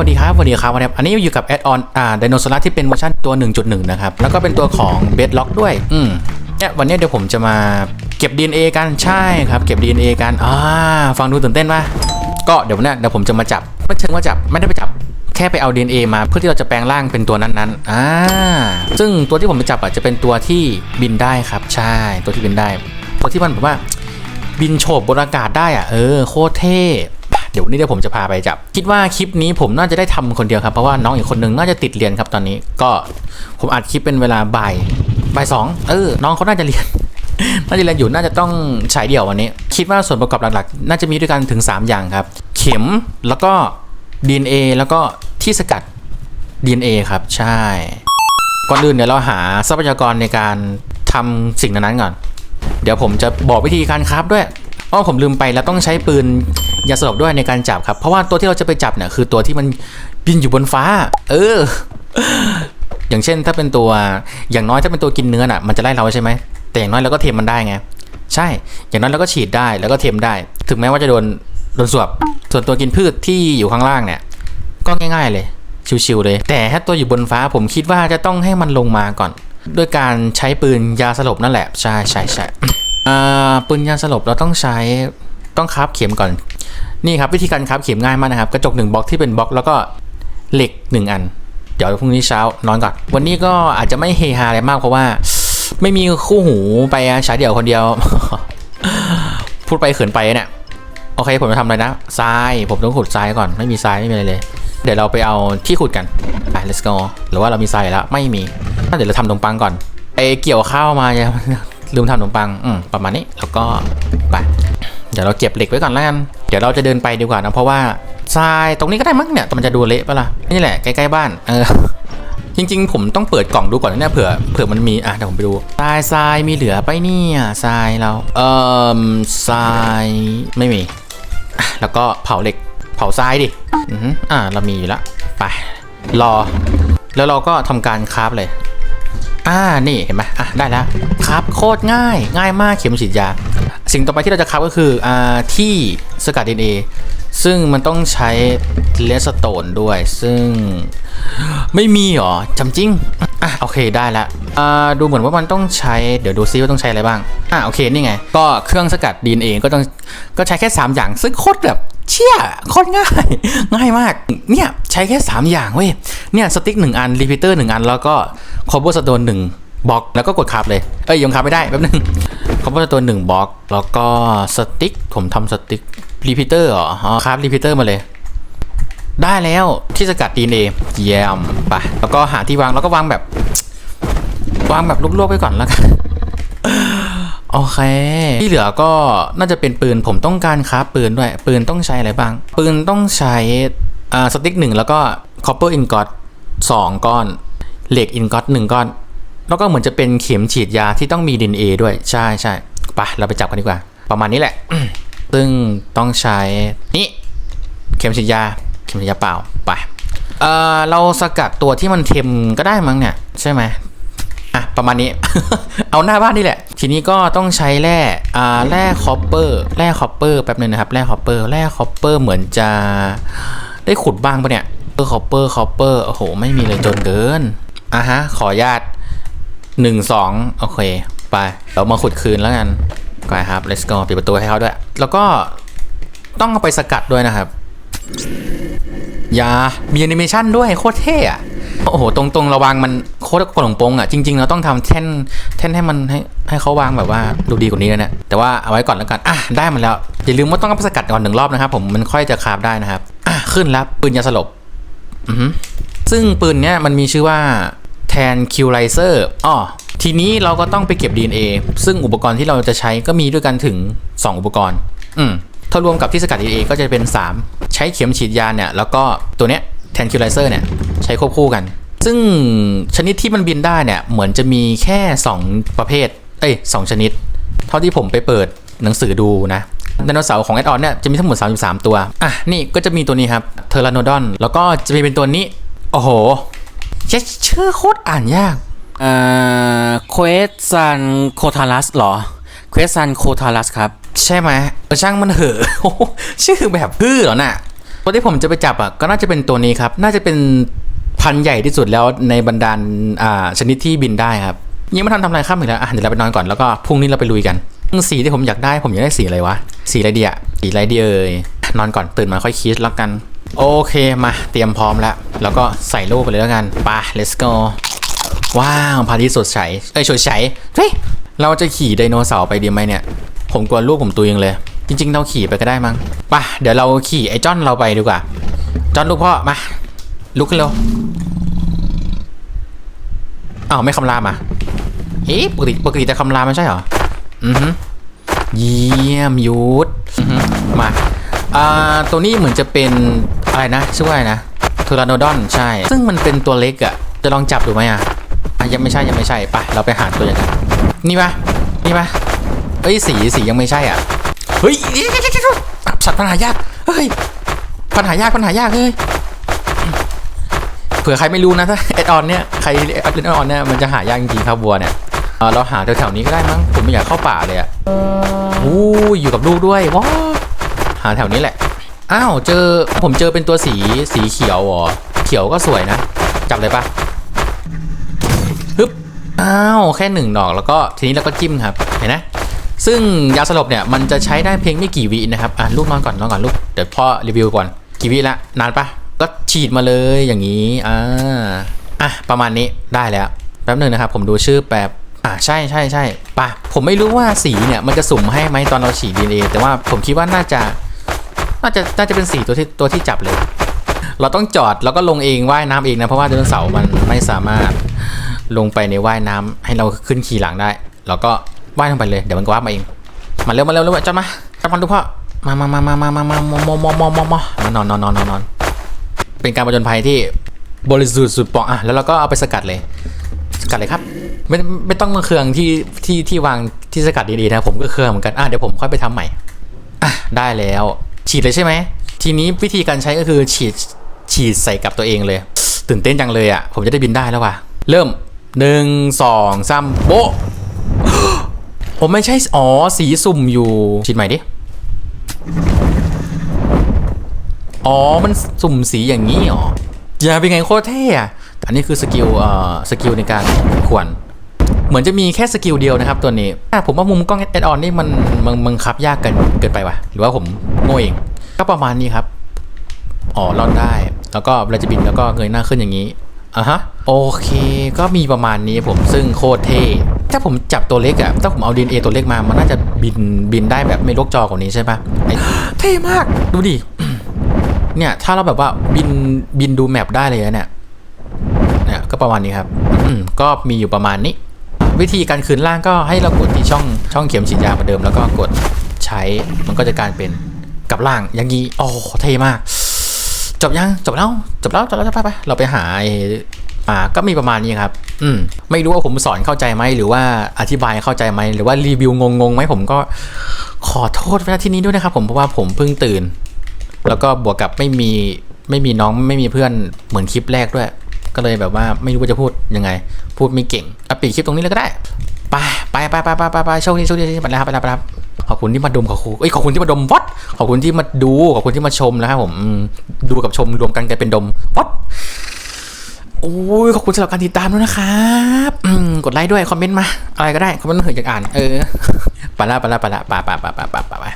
วัสดีครับสวัสดีครับวันนี้อันนี้อยู่กับแอดออนอ่าไดโนเสาร์ที่เป็นเวอร์ชันตัว 1.1 นะครับ แล้วก็เป็นตัวของเบดล็อกด้วย อืมเนี่ยวันนี้เดี๋ยวผมจะมาเก็บ DNA กันใช่ครับเก็บ DNA กันอ่าฟังดูตื่นเต้นปะก็เดี๋ยววันเนี้ยเดี๋ยวผมจะมาจับไม่เชิงว่าจับไม่ได้ไปจับแค่ไปเอา DNA มาเพื่อที่เราจะแปลงร่างเป็นตัวนั้นๆอ่าซึ่งตัวที่ผมไปจับอะจะเป็นตัวที่บินได้ครับ ใช่ตัวที่บินได้ตัวที่มันแบบว่า บินโฉบบนอากาศได้อะเออโคตรเท่ เดี๋ยววันนี้เดี๋ยวผมจะพาไปจับ คิดว่าคลิปนี้ผมน่าจะได้ทำคนเดียวครับ เพราะว่าน้องอีกคนนึงน่าจะติดเรียนครับตอนนี้ ก็ผมอัดคลิปเป็นเวลาบ่ายบ่ายสองเออ น้องเขาน่าจะเรียนน่าจะเรียนอยู่น่าจะต้องฉายเดี่ยววันนี้ คิดว่าส่วนประกอบหลักๆ น่าจะมีด้วยกันถึง 3 อย่างครับ เข็มแล้วก็ DNA แล้วก็ที่สกัด DNA ครับใช่ ก่อนอื่นเดี๋ยวเราหาทรัพยากรในการทำสิ่งนั้นๆก่อน เดี๋ยวผมจะบอกวิธีการคราฟด้วย อ้อผมลืมไปแล้วต้องใช้ปืนยาสลบด้วยในการจับครับ เพราะว่าตัวที่เราจะไปจับเนี่ยคือตัวที่มันบินอยู่บนฟ้า เออ อย่างเช่นถ้าเป็นตัวอย่างน้อยถ้าเป็นตัวกินเนื้อน่ะมันจะไล่เราใช่ไหมแต่อย่างน้อยเราก็เทมมันได้ไงใช่ อย่างน้อยเราก็ฉีดได้แล้วก็เทมได้ ถึงแม้ว่าจะโดนโดนสวบส่วนตัวกินพืชที่อยู่ข้างล่างเนี่ย ก็ง่าย ๆเลย ชิวๆเลย แต่ถ้าตัวอยู่บนฟ้าผมคิดว่าจะต้องให้มันลงมาก่อน ด้วยการใช้ปืนยาสลบนั่นแหละ ใช่ใช่ใช่ ปืนยาสลบเราต้องใช้ต้องคาบเข็มก่อน นี่ครับวิธีการคาบเข็มง่ายมากนะครับ กระจกหนึ่งบล็อกที่เป็นบล็อกแล้วก็เหล็กหนึ่งอัน เดี๋ยวพรุ่งนี้เช้านอนก่อน วันนี้ก็อาจจะไม่เฮฮาอะไรมากเพราะว่า ไม่มีคู่หูไปฉายเดี่ยวคนเดียว พูดไปเขินไปเนี่ยโอเคผมจะทำอะไรนะทรายผมต้องขุดทรายก่อนไม่มีทรายไม่มีอะไรเลย เดี๋ยวเราไปเอาที่ขุดกันไป let's go หรือว่าเรามีทรายแล้วไม่มีเดี๋ยวเราทำขนมปังก่อนไอเกี่ยวข้าวมา ลืมทำขนมปังอืมประมาณนี้แล้วก็ไปเดี๋ยวเราเก็บเหล็กไว้ก่อนแล้วกันเดี๋ยวเราจะเดินไปดีกว่านะเพราะว่าทรายตรงนี้ก็ได้มั้งเนี่ยมันจะดูเละปะล่ะนี่แหละใกล้ๆบ้านเออจริงๆ ผมต้องเปิดกล่องดูก่อนนะเนี่ยเผื่อเผื่อมันมีอะเดี๋ยวผมไปดูทรายทรายมีเหลือไปเนี่ยทรายเราเอ่อทรายไม่มี แล้วก็เผาเหล็กเผาทรายดิอืออ่าเรามีอยู่แล้วไปรอ แล้วเราก็ทำการคราฟเลย อ่านี่เห็นไหมอะได้แล้วคราฟโคตรง่ายง่ายมากเข็มฉีดยา สิ่งต่อไปที่เราจะคราฟก็คืออ่าที่สกัด DNA ซึ่งมันต้องใช้เลสโตนด้วย ซึ่งไม่มีหรอจำจริงอะโอเคได้แล้วอ่าดูเหมือนว่ามันต้องใช้เดี๋ยวดูซิว่าต้องใช้อะไรบ้างอะโอเคนี่ไง ก็เครื่องสกัด DNA ก็ต้องก็ใช้แค่ 3 อย่าง ซึ่งโคตรแบบเชี่ยโคตรง่าย ง่ายมากเนี่ยใช้แค่ 3 อย่างเว้ย เนี่ยสติ๊กหนึ่งอันรีพิเตอร์หนึ่งอัน แล้วก็คอมโบสโตนหนึ่งบล็อกแล้วก็กดขับเลย เอ้ยยังขับไม่ได้แป๊บนึงคอมโบสโตนหนึ่งบล็อกแล้วก็สติ๊กผมทำสติ๊กรีพิเตอร์เหรออ๋อครับรีพิเตอร์มาเลย ได้แล้วที่สกัด DNA เยี่ยมไปแล้วก็หาที่วางแล้วก็วางแบบ วางแบบลวกๆไปก่อนแล้วกันโอเค ที่เหลือก็น่าจะเป็นปืนผมต้องการคราฟปืนด้วย ปืนต้องใช้อะไรบ้าง ปืนต้องใช้อ่าสติ๊กหนึ่งแล้วก็คอปเปอร์อินกอต สองก้อน เหล็กอินกอตหนึ่งก้อน แล้วก็เหมือนจะเป็นเข็มฉีดยาที่ต้องมี DNA ด้วยใช่ใช่ไปเราไปจับกันดีกว่า ประมาณนี้แหละ ซึ่งต้องใช้นี่เข็มฉีดยาเข็มฉีดยาเปล่าไปเออเราสกัดตัวที่มันเค็มก็ได้มั้งเนี่ยใช่ไหมอะประมาณนี้ เอาหน้าบ้านนี่แหละ ทีนี้ก็ต้องใช้แร่อ่าแร่คอปเปอร์แร่คอปเปอร์แป๊บนึงนะครับแร่คอปเปอร์แร่คอปเปอร์เหมือนจะได้ขุดบ้างปะเนี่ย คอปเปอร์คอปเปอร์โอ้โห ไม่มีเลยจนเกินอะฮะ ขอญาตหนึ่งสองโอเค ไป เรามาขุดคืนแล้วกันไปครับ let's go ปิดประตูให้เขาด้วย แล้วก็ต้องเอาไปสกัดด้วยนะครับยามีแอนิเมชันด้วย โคตรเท่อะโอ้โห ตรงๆ ระวังมันโคตรโปร่งปงอะจริงๆ เราต้องทำแท่นแท่นให้มันให้ให้เขาวางแบบว่าดูดีกว่านี้นะเนี่ยแต่ว่าเอาไว้ก่อนแล้วกันอะได้มาแล้ว อย่าลืมว่าต้องเอาไปสกัดก่อนหนึ่งรอบนะครับผมมันค่อยจะคราฟได้นะครับอะขึ้นแล้วปืนยาสลบ ซึ่งปืนเนี้ยมันมีชื่อว่าแทนคิวไลเซอร์อ๋อทีนี้เราก็ต้องไปเก็บ DNA ซึ่งอุปกรณ์ที่เราจะใช้ก็มีด้วยกันถึง 2 อุปกรณ์ อืมถ้ารวมกับที่สกัด DNA ก็จะเป็น 3 ใช้เข็มฉีดยาเนี่ย แล้วก็ตัวเนี้ยแทนคิวไลเซอร์เนี่ย ใช้ควบคู่กัน ซึ่งชนิดที่มันบินได้เนี่ย เหมือนจะมีแค่ 2 ประเภท เอ้ยสองชนิด เท่าที่ผมไปเปิดหนังสือดูนะ ไดโนเสาร์ของแอดออนเนี่ยจะมีทั้งหมด 33 ตัว อะ นี่ก็จะมีตัวนี้ครับเทอร์ n โนดอนแล้วก็จะมีเป็นตัวนี้ โอ้โหเจ๊ชื่อโคตรอ่านยากเอ่อเควสซันโคทารัสเหรอเควสซันโคทารัสครับ ใช่ไหมเออช่างมันเหอะโอ้โหชื่อแบบพื้อเหรอน่ะปตัวที่ผมจะไปจับอะก็น่าจะเป็นตัวนี้ครับ น่าจะเป็นพันธุ์ใหญ่ที่สุดแล้วในบรรดาอ่าชนิดที่บินได้ครับยังไม่ทันทำอะไรข้ามอีกแล้วอะเดี๋ยวเราไปนอนก่อนแล้วก็พรุ่งนี้เราไปลุยกัน สีที่ผมอยากได้ผมอยากได้สีอะไรวะ สีอะไรดีอะสีอะไรดีเอ่ยนอนก่อนตื่นมาค่อยคิดแล้วกัน โอเคมาเตรียมพร้อมแล้ว แล้วก็ใส่ลูกไปเลยแล้วกันไป let's go ว้าวพาริสสดใสเอ้ยสดใสเฮ้ยเราจะขี่ไดโนเสาร์ไปดีไหมเนี่ย ผมกลัวลูกผมตัวยังเลย จริง ๆ เราขี่ไปก็ได้มั้งไปเดี๋ยวเราขี่ไอ้จ้อนเราไปดีกว่าจ้อนลูกพ่อมาลุกขึ้นเร็วอ้าวไม่คำรามอะเอ๊ะปกติปกติจะคำรามไม่ใช่เหรอ อือฮึเยี่ยมยุทธอือฮึมา อ่า ตัวนี้เหมือนจะเป็นอะไรนะ ชื่อว่าอะไรนะทูรานโดอน ใช่ ซึ่งมันเป็นตัวเล็กอะ จะลองจับดูไหมอะอะยังไม่ใช่ยังไม่ใช่ไปเราไปหาตัวอย่างกันนี่ปะนี่ปะเอ้ยสีสียังไม่ใช่อะ เฮ้ยสัตว์ปัญหายาก เฮ้ย ปัญหายากปัญหายากเฮ้ย เผื่อใครไม่รู้นะถ้าเอ็ดออนเนี่ย ใครเอ็ดออนเนี่ยมันจะหายากจริงๆครับวัวเนี่ย เออเราหาแถวๆนี้ก็ได้มั้งผมไม่อยากเข้าป่าเลยอะอู้ยอยู่กับลูกด้วยว้าหาแถวนี้แหละ อ้าวเจอผมเจอเป็นตัวสีสีเขียวอ๋อเขียวก็สวยนะ จับเลยปะฮึบอ้าวแค่หนึ่งดอกแล้วก็ทีนี้เราก็จิ้มครับเห็นไหมซึ่งยาสลบเนี่ยมันจะใช้ได้เพียงไม่กี่วินะครับอะลูกนอนก่อนนอนก่อนลูกเดี๋ยวพ่อรีวิวก่อนกี่วิละนานปะก็ฉีดมาเลยอย่างนี้อ่าอะประมาณนี้ได้แล้วแป๊บหนึ่งนะครับผมดูชื่อแป๊บ อะใช่ใช่ใช่ปะผมไม่รู้ว่าสีเนี่ยมันจะสุ่มให้ไหมตอนเราฉีดดีเอแต่ว่าผมคิดว่าน่าจะ น่าจะน่าจะเป็นสีตัวที่ตัวที่จับเลย เราต้องจอดแล้วก็ลงเองว่ายน้ำเองนะเพราะว่าไดโนเสาร์มันไม่สามารถลงไปในว่ายน้ำให้เราขึ้นขี่หลังได้เราก็ว่ายลงไปเลยเดี๋ยวมันก็ว่ามาเองมาเร็วมาเร็วเร็วจัดมาจัดมันทุกพ่อมามามามามามามามามามามามามานอนนอนนอนนอนนอนเป็นการประจนภัยที่บริสุทธิ์สุดปองอะแล้วเราก็เอาไปสกัดเลย สกัดเลยครับ ไม่ไม่ต้องมาเครื่องที่ที่ที่วางที่สกัดดีๆนะผมก็เครื่องเหมือนกันอะเดี๋ยวผมค่อยไปทำใหม่อะได้แล้ว ฉีดเลยใช่ไหมทีนี้วิธีการใช้ก็คือฉีดฉีดใส่กับตัวเองเลย ตื่นเต้นจังเลยอะผมจะได้บินได้แล้วว่ะเริ่มหนึ่งสองสามโบผมไม่ใช่ อ๋อ สีสุ่มอยู่ ฉีดใหม่ดิ อ๋อ มันสุ่มสีอย่างนี้อ๋ออย่าเป็นไงโคตรเท่อะอันนี้คือสกิล เอ่อ สกิลในการขวน เหมือนจะมีแค่สกิลเดียวนะครับตัวนี้อ่ผมว่ามุมกล้องแอดออนนี่มันมันบังคับยากเกินเกินไปว่ะ หรือว่าผมโง่เองก็ประมาณนี้ครับ อ๋อรอดได้ แล้วก็เวลาจะบินแล้วก็เงยหน้าขึ้นอย่างนี้อะฮะ โอเค ก็มีประมาณนี้ผมซึ่งโคตรเท่ ถ้าผมจับตัวเล็กอะถ้าผมเอา DNA ตัวเล็กมา มันน่าจะบินบินได้แบบไม่ลกจอกว่านี้ใช่ปะเท่มาก ดูดิ เนี่ย ถ้าเราแบบว่าบินบินดูแมปได้เลยเนี่ย เนี่ย ก็ประมาณนี้ครับ อืมก็มีอยู่ประมาณนี้ วิธีการคืนร่างก็ให้เรากดที่ช่องช่องเข็มฉีดยาเหมือนเดิมแล้วก็กดใช้มันก็จะกลารเป็นกลับร่างอย่างนี้โอ้เท่มาก จบยังจบแล้วจบแล้วจบแล้วจะไปไปเราไปหาอ้อ่าก็มีประมาณนี้ครับ อืมไม่รู้ว่าผมสอนเข้าใจไหมหรือว่าอธิบายเข้าใจไหมหรือว่ารีวิวงงๆไหมผมก็ขอโทษเวลาที่นี้ด้วยนะครับ ผมเพราะว่าผมเพิ่งตื่น แล้วก็บวกกับไม่มีไม่มีน้องไม่มีเพื่อนเหมือนคลิปแรกด้วย ก็เลยแบบว่าไม่รู้ว่าจะพูดยังไง พูดไม่เก่งอปิดคลิปตรงนี้เลยก็ได้ไปไปไปไปไปไปไปโชคดีโชคดีไปแล้วครับไปแล้วไปแล้วขอบคุณที่มาดมขอบคุณเอ้ยขอบคุณที่มาดมวัดขอบคุณที่มาดูขอบคุณที่มาชมนะครับผมดูกับชมรวมกันกลายเป็นดมวัดโอ้ยขอบคุณสำหรับการติดตามด้วยนะครับกดไลค์ด้วยคอมเมนต์มา อะไรก็ได้คอมเมนต์มาเถอะอยากอ่านเออไปละไปละไปละไปไปไปไปไปไป